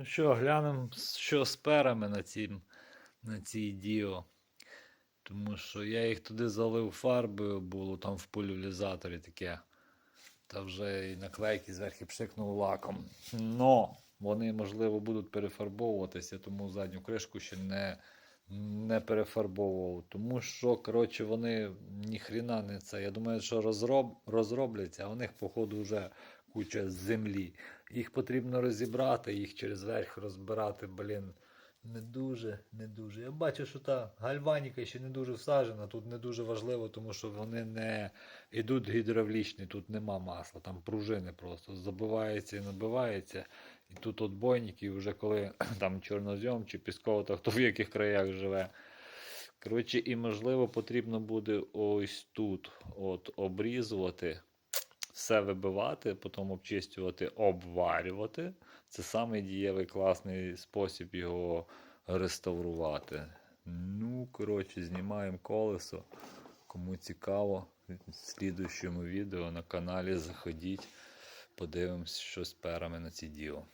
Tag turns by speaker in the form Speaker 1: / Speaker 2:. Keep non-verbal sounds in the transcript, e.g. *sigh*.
Speaker 1: Ну що, глянемо, що з перами на, цім, на цій діо. Тому що я їх туди залив фарбою, було там в поляризаторі таке. Та вже і наклейки зверху пшикнув лаком. Но вони, можливо, будуть перефарбовуватися, тому задню кришку ще не, не перефарбовував. Тому що, коротше, вони ніхрена не це. Я думаю, що розроб, розробляться, а у них, походу, вже куча землі. Їх потрібно розібрати, їх через верх розбирати, блін. Не дуже, не дуже. Я бачу, що та гальваніка ще не дуже всаджена. Тут не дуже важливо, тому що вони не йдуть гідравлічні, тут нема масла, там пружини просто забивається і набивається. І тут отбойники, і вже коли *clears throat* там чорнозйом чи пісково, то хто в яких краях живе. Коротше, і можливо потрібно буде ось тут от обрізувати, все вибивати, потім обчистювати, обварювати. Це самий дієвий класний спосіб його реставрувати. Ну, коротше, знімаємо колесо. Кому цікаво, в слідуючому відео на каналі заходіть, подивимось, що з перами на ці діло.